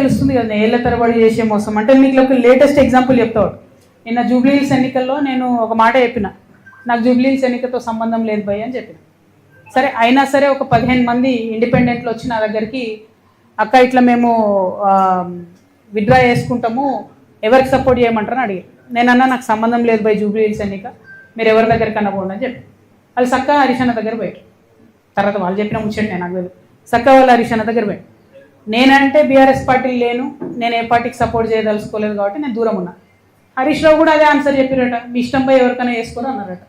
తెలుస్తుంది కదా ఏళ్ళ తరబడి చేసే మోసం. అంటే మీకు ఒక లేటెస్ట్ ఎగ్జాంపుల్ చెప్తాడు నిన్న జూబ్లీహిల్స్ ఎన్నికల్లో నేను ఒక మాట చెప్పిన. నాకు జూబ్లీహిల్స్ ఎన్నికతో సంబంధం లేదు భయ్ అని చెప్పిన. సరే అయినా సరే ఒక పదిహేను మంది ఇండిపెండెంట్లు వచ్చి నా దగ్గరికి అక్క ఇట్లా మేము విత్డ్రా చేసుకుంటాము ఎవరికి సపోర్ట్ చేయమంటారని అడిగి నేను అన్నా నాకు సంబంధం లేదు భయ్ జూబ్లీహిల్స్ ఎన్నిక మీరు ఎవరి దగ్గరికన్నా పోండి అని చెప్పి వాళ్ళు సక్క హరిషణ దగ్గర పోయారు. తర్వాత వాళ్ళు చెప్పిన ముచ్చండి నేను నాకు తెలియదు సక్క వాళ్ళు హరిషణ దగ్గర పోయారు. నేనంటే బీఆర్ఎస్ పార్టీ లేను నేను ఏ పార్టీకి సపోర్ట్ చేయదలుచుకోలేదు కాబట్టి నేను దూరం ఉన్నా. హరీష్ రావు కూడా అదే ఆన్సర్ చెప్పారట మీ ఇష్టంపై ఎవరికైనా వేసుకోరు అన్నారట.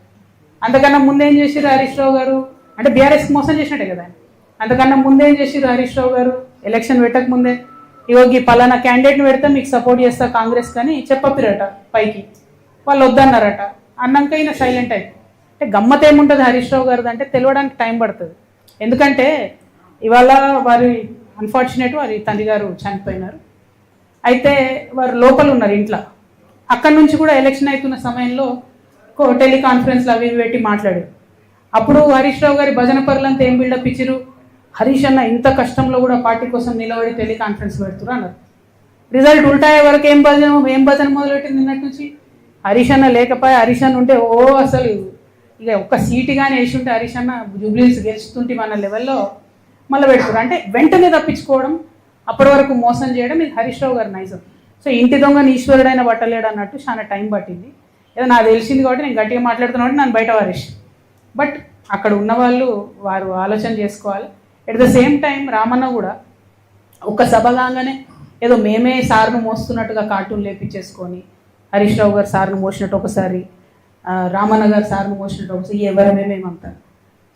అంతకన్నా ముందేం చేసిరు హరీష్ రావు గారు? అంటే బీఆర్ఎస్ మోసం చేసినట్టే కదా అంతకన్నా ముందేం చేసిరు హరీష్ రావు గారు? ఎలక్షన్ పెట్టక ముందే. ఇగో ఈ పలానా క్యాండిడేట్ని పెడితే మీకు సపోర్ట్ చేస్తా కాంగ్రెస్ కానీ చెప్పపిరట పైకి. వాళ్ళు వద్దన్నారట. అన్నాక ఈయన సైలెంట్ అయింది అంటే గమ్మత్ ఏముంటుంది హరీష్ రావు గారిది అంటే తెలియడానికి టైం పడుతుంది. ఎందుకంటే ఇవాళ వారి అన్ఫార్చునేట్ వారి తండ్రి గారు చనిపోయినారు. అయితే వారు లోపల ఉన్నారు ఇంట్లో. అక్కడి నుంచి కూడా ఎలక్షన్ అవుతున్న సమయంలో టెలికాన్ఫరెన్స్లు అవి పెట్టి మాట్లాడారు. అప్పుడు హరీష్ రావు గారి భజన పరులంతా ఏం బిల్డప్ ఇచ్చిరు హరీష్ అన్న ఇంత కష్టంలో కూడా పార్టీ కోసం నిలబడి టెలికాన్ఫరెన్స్ పెడుతున్నారు అన్నారు. రిజల్ట్ ఉల్టాయే వరకు ఏం భజన ఏం భజన మొదలెట్టింది నిన్నటి నుంచి? హరీష్ అన్న లేకపోయి హరీష్ అన్న ఉంటే ఓ అసలు ఇక ఒక్క సీటు కానీ వేసి ఉంటే హరీష్ అన్న జూబ్లీస్ గెలుస్తుంటే మన లెవెల్లో మళ్ళీ పెడుతున్నారు అంటే వెంటనే తప్పించుకోవడం అప్పటి వరకు మోసం చేయడం ఇది హరీష్ రావు గారి నైజం. సో ఇంటి దొంగని ఈశ్వరుడైన పట్టలేడు అన్నట్టు చాలా టైం పట్టింది. ఏదో నాకు తెలిసింది కాబట్టి నేను గట్టిగా మాట్లాడుతున్నా కాబట్టి నన్ను బయట వారేసి. బట్ అక్కడ ఉన్న వాళ్ళు వారు ఆలోచన చేసుకోవాలి. At the same time Ramanna కూడా ఒక సభ కాగానే ఏదో మేమే సార్ను మోస్తున్నట్టుగా కార్టూన్ లేపించేసుకొని హరీష్ రావు గారు సార్ను మోసినట్టు ఒకసారి రామన్న గారు సార్ను మోసినట్టు ఒకసారి ఎవరమేమేమంటారు.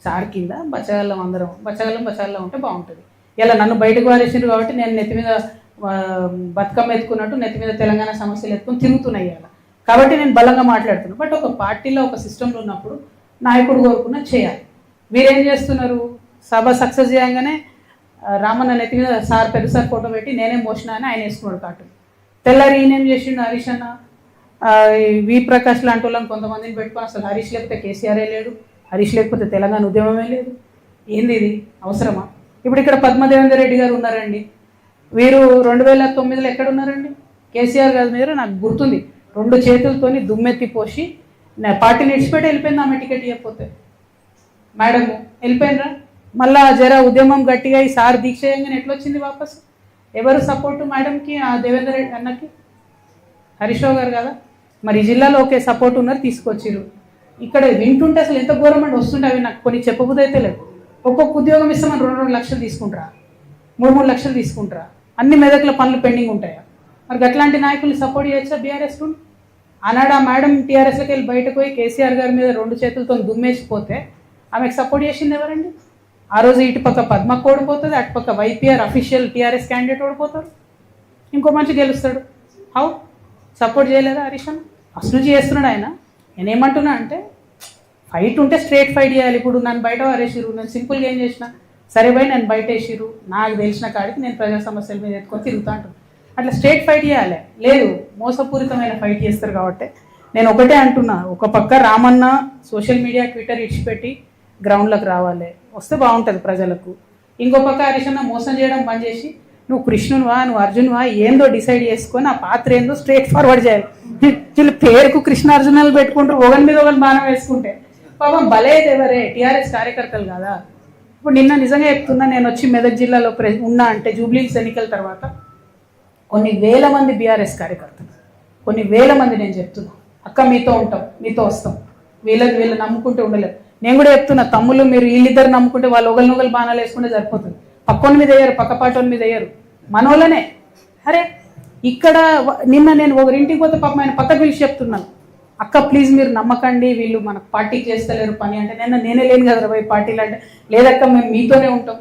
సార్ కింద బచ్చగల్లం అందరం. బచ్చగల్లం బచ్చగల్లం ఉంటే బాగుంటుంది. ఇలా నన్ను బయటకు వారేసిండ్రు కాబట్టి నేను నెత్తి మీద బతుకమ్మ ఎత్తుకున్నట్టు నెత్తి మీద తెలంగాణ సమస్యలు ఎత్తుకుని తిరుగుతున్నాయి ఇలా. కాబట్టి నేను బలంగా మాట్లాడుతున్నాను బట్ ఒక పార్టీలో ఒక సిస్టంలో ఉన్నప్పుడు నాయకుడు కోరుకున్న చేయాలి. వీరేం చేస్తున్నారు? సభ సక్సెస్ చేయగానే రామన్న నెత్తి మీద సార్ పెద్ద సార్ ఫోటో పెట్టి నేనే మోసిన అని ఆయన వేసుకున్నాడు కార్టూన్. తెల్లారి ఈయనేం చేసిండు? హరీష్ అన్న? ఈ వి ప్రకాష్ లాంటి వాళ్ళని కొంతమందిని పెట్టుకొని అసలు హరీష్ లేకపోతే కేసీఆరే లేడు. హరీష్ లేకపోతే తెలంగాణ ఉద్యమమే లేదు. ఏంది ఇది? అవసరమా? ఇప్పుడు ఇక్కడ పద్మదేవేందర్ రెడ్డి గారు ఉన్నారండి. వీరు రెండు వేల తొమ్మిదిలో ఎక్కడ ఉన్నారండి కేసీఆర్ గారి మీద నాకు గుర్తుంది. రెండు చేతులతోని దుమ్మెత్తి పోసి నా పార్టీని ఇడిచిపెట్టి వెళ్ళిపోయింది ఆమె టికెట్ ఇవ్వకపోతే. మేడము వెళ్ళిపోయినరా? మళ్ళా జర ఉద్యమం గట్టిగా ఈ సార్ దీక్ష చేయగానే ఎట్లొచ్చింది వాపస్? ఎవరు సపోర్టు మేడంకి ఆ దేవేందర్ రెడ్డి అన్నకి? హరీష్ రావు గారు కదా? మరి జిల్లాలో ఒకే సపోర్ట్ ఉన్నారు తీసుకొచ్చిరు ఇక్కడ వింటుంటే అసలు ఎంత గవర్నమెంట్ వస్తుంటే అవి నాకు కొన్ని చెప్పబుద్ధి అయితే లేదు ఒక్కొక్క ఉద్యోగం ఇస్తామని రెండు రెండు లక్షలు తీసుకుంటారా? మూడు మూడు లక్షలు తీసుకుంటారా? అన్ని మెదకుల పనులు పెండింగ్ ఉంటాయా? మరి అట్లాంటి నాయకుల్ని సపోర్ట్ చేయొచ్చా బీఆర్ఎస్ ఆనాడు ఆ మేడం టీఆర్ఎస్లోకి వెళ్ళి బయటకు పోయి కేసీఆర్ గారి మీద రెండు చేతులతో దుమ్మేసిపోతే ఆమెకు సపోర్ట్ చేసింది ఎవరండి? ఆ రోజు ఇటుపక్క పద్మకు ఓడిపోతుంది అటుపక్క వైపీఆర్ అఫీషియల్ టీఆర్ఎస్ క్యాండిడేట్ ఓడిపోతారు. ఇంకో మంచి గెలుస్తాడు. హౌ? సపోర్ట్ చేయలేదా హరీష్ అసలు చేస్తున్నాడు ఆయన? నేనేమంటున్నా అంటే ఫైట్ ఉంటే స్ట్రేట్ ఫైట్ చేయాలి. ఇప్పుడు నన్ను బయట వారేసిరు నేను సింపుల్గా ఏం చేసిన సరే పోయి నేను బయట వేసిరు నాకు తెలిసిన కాడికి నేను ప్రజా సమస్యల మీద ఎత్తుకొని తిరుగుతూ అంటాను అట్లా స్ట్రేట్ ఫైట్ చేయాలి. లేదు మోసపూరితమైన ఫైట్ చేస్తారు కాబట్టి. నేను ఒకటే అంటున్నా ఒక పక్క రామన్న సోషల్ మీడియా ట్విట్టర్ ఇచ్చిపెట్టి గ్రౌండ్లోకి రావాలి. వస్తే బాగుంటుంది ప్రజలకు. ఇంకో పక్క హరీష్ మోసం చేయడం బంద్ చేసి నువ్వు కృష్ణునివా నువ్వు అర్జున్వా ఏందో డిసైడ్ చేసుకొని ఆ పాత్ర ఏందో స్ట్రేట్ ఫార్వర్డ్ చేయాలి. వీళ్ళు పేరుకు కృష్ణ అర్జునాలు పెట్టుకుంటారు ఒకరి మీద ఒకరు బాణం వేసుకుంటే. పాపం బలేదు ఎవరే టీఆర్ఎస్ కార్యకర్తలు కదా. ఇప్పుడు నిన్న నిజంగా చెప్తున్నా నేను వచ్చి మెదక్ జిల్లాలో ప్రె ఉన్నా అంటే జూబ్లీస్ ఎన్నికల తర్వాత కొన్ని వేల మంది బీఆర్ఎస్ కార్యకర్తలు కొన్ని వేల మంది నేను చెప్తున్నా. అక్క మీతో ఉంటాం మీతో వస్తాం. వీళ్ళని వీళ్ళు నమ్ముకుంటే ఉండలేదు నేను కూడా చెప్తున్నా తమ్ముళ్ళు మీరు వీళ్ళిద్దరు నమ్ముకుంటే వాళ్ళు ఒకరి బాణాలు వేసుకుంటే సరిపోతుంది. పక్కోని మీద వేయరు పక్కపాటోని మీద వేయరు మనోళ్ళనే. అరే ఇక్కడ నిన్న నేను ఒకరింటికి పోతే పాపం ఆయన పక్కకు పిలిచి చెప్తున్నాను. అక్క ప్లీజ్ మీరు నమ్మకండి వీళ్ళు మన పార్టీ చేస్తలేరు పని అంటే నేను నేనే లేను కదా పోయి పార్టీలు అంటే. లేదక్క మేము మీతోనే ఉంటాం.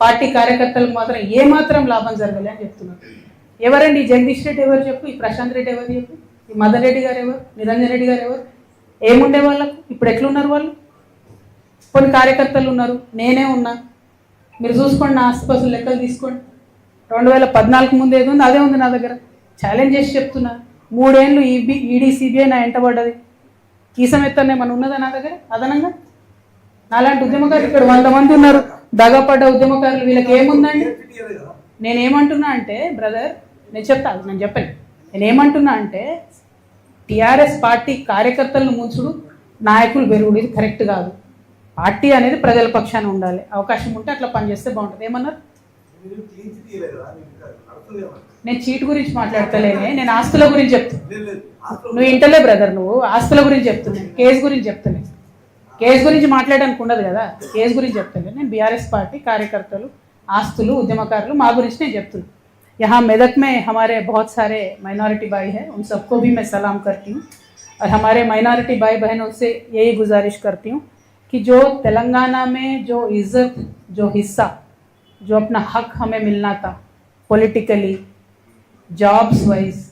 పార్టీ కార్యకర్తలకు మాత్రం ఏ మాత్రం లాభం జరగలే అని చెప్తున్నారు ఎవరండి? ఈ జగదీష్ రెడ్డి ఎవరు చెప్పు? ఈ ప్రశాంత్ రెడ్డి ఎవరు చెప్పు? ఈ మదన్ రెడ్డి గారు ఎవరు? నిరంజన్ రెడ్డి గారు ఎవరు? ఏముండే వాళ్ళకు? ఇప్పుడు ఎట్లున్నారు వాళ్ళు? కొన్ని కార్యకర్తలు ఉన్నారు నేనే ఉన్నా. మీరు చూసుకోండి నా ఆస్తిపాస్తుల లెక్కలు తీసుకోండి. రెండు వేల పద్నాలుగు ముందు ఏది ఉంది అదే ఉంది నా దగ్గర. ఛాలెంజ్ చేసి చెప్తున్నా. మూడేళ్ళు ఈబీ ఈడీ సిబిఐ నా ఎంటబడ్డది కీసం ఎత్తనే మన ఉన్నదా నా దగ్గర? అదనంగా? నాలాంటి ఉద్యమకారులు ఇక్కడ వంద మంది ఉన్నారు. దగపడ్డ ఉద్యమకారులు వీళ్ళకి ఏముందండి? నేనేమంటున్నా అంటే బ్రదర్ నేను చెప్తా నేను చెప్పాను నేనేమంటున్నా అంటే టీఆర్ఎస్ పార్టీ కార్యకర్తలను ముంచుడు నాయకులు పెరుగుడు ఇది కరెక్ట్ కాదు. పార్టీ అనేది ప్రజల పక్షాన ఉండాలి అవకాశం ఉంటే అట్లా పనిచేస్తే బాగుంటుంది ఏమన్నారు మీరు క్లీన్ చిట్ ఇయ్యలేదు కదా మీకు ఇంకా నడుస్తుందేమో. నేను చీట్ గురించి మాట్లాడతలేనే నేను ఆస్తుల గురించి చెప్తున్నా లేదు, లేదు. ఆస్తులు నువ్వు ఇంటలే బ్రదర్ నువ్వు ఆస్తుల గురించి చెప్తున్నాను కేసు గురించి చెప్తున్నాను కేసు గురించి మాట్లాడడానికి ఉండదు కదా కేసు గురించి చెప్తాను నేను బీఆర్ఎస్ పార్టీ కార్యకర్తలు ఆస్తులు ఉద్యమకారులు మా గురించి నేను చెప్తున్నాను यहाँ मेदक में हमारे बहुत सारे माइनॉरिटी भाई हैं उन सबको भी मैं सलाम करती हूँ और हमारे माइनॉरिटी भाई बहनों से यही गुजारिश करती हूँ कि जो तेलंगाना में जो इज़्ज़त, जो हिस्सा, जो अपना हक हमें मिलना था पॉलिटिकली जॉब्स वाइज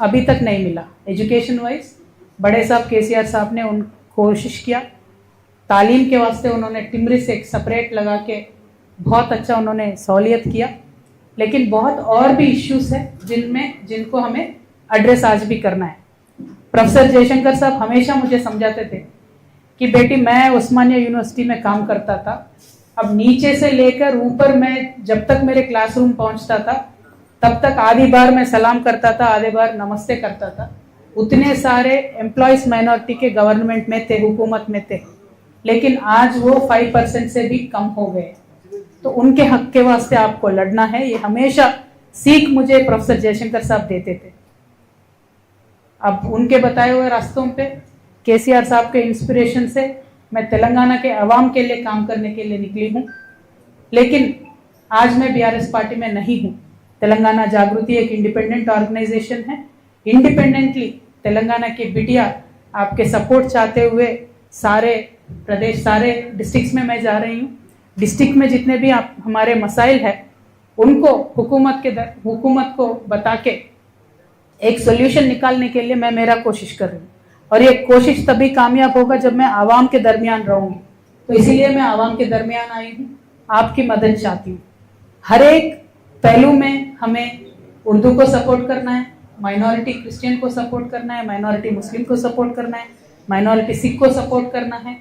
अभी तक नहीं मिला। एजुकेशन वाइज बड़े साहब के सी आर साहब ने उन कोशिश किया। तालीम के वास्ते उन्होंने टिमरी से एक सेपरेट लगा के बहुत अच्छा उन्होंने सहूलियत किया। लेकिन बहुत और भी इश्यूज़ है जिनमें, जिनको हमें एड्रेस आज भी करना है। प्रोफेसर जयशंकर साहब हमेशा मुझे समझाते थे कि बेटी, मैं उस्मानिया यूनिवर्सिटी में काम करता था। अब नीचे से लेकर ऊपर मैं जब तक मेरे क्लासरूम पहुँचता था, तब तक आधी बार मैं सलाम करता था, आधे बार नमस्ते करता था। उतने सारे एम्प्लॉयज़ माइनॉरिटी के गवर्नमेंट में थे, हुकूमत में थे। लेकिन आज वो फाइव परसेंट से भी कम हो गए। तो उनके हक के वास्ते आपको लड़ना है। ये हमेशा सीख मुझे प्रोफेसर जयशंकर साहब देते थे। अब उनके बताए हुए रास्तों पे केसीआर साहब के इंस्पिरेशन से मैं तेलंगाना के अवाम के लिए काम करने के लिए निकली हूँ। लेकिन आज मैं बीआरएस पार्टी में नहीं हूँ। तेलंगाना जागृति एक इंडिपेंडेंट ऑर्गेनाइजेशन है। इंडिपेंडेंटली तेलंगाना की बिटिया आपके सपोर्ट चाहते हुए सारे प्रदेश, सारे डिस्ट्रिक्ट्स में मैं जा रही हूँ। डिस्ट्रिक्ट में जितने भी आप, हमारे मसाइल है, उनको हुकूमत के हुकूमत को बता के एक सोल्यूशन निकालने के लिए मैं मेरा कोशिश कर रही हूँ। और ये कोशिश तभी कामयाब होगा जब मैं आवाम के दरमियान रहूँगी। तो इसीलिए मैं आवाम के दरमियान आई हूँ, आपकी मदद चाहती हूँ। हर एक पहलू में हमें उर्दू को सपोर्ट करना है, माइनॉरिटी क्रिश्चियन को सपोर्ट करना है, माइनॉरिटी मुस्लिम को सपोर्ट करना है, माइनॉरिटी सिख को सपोर्ट करना है।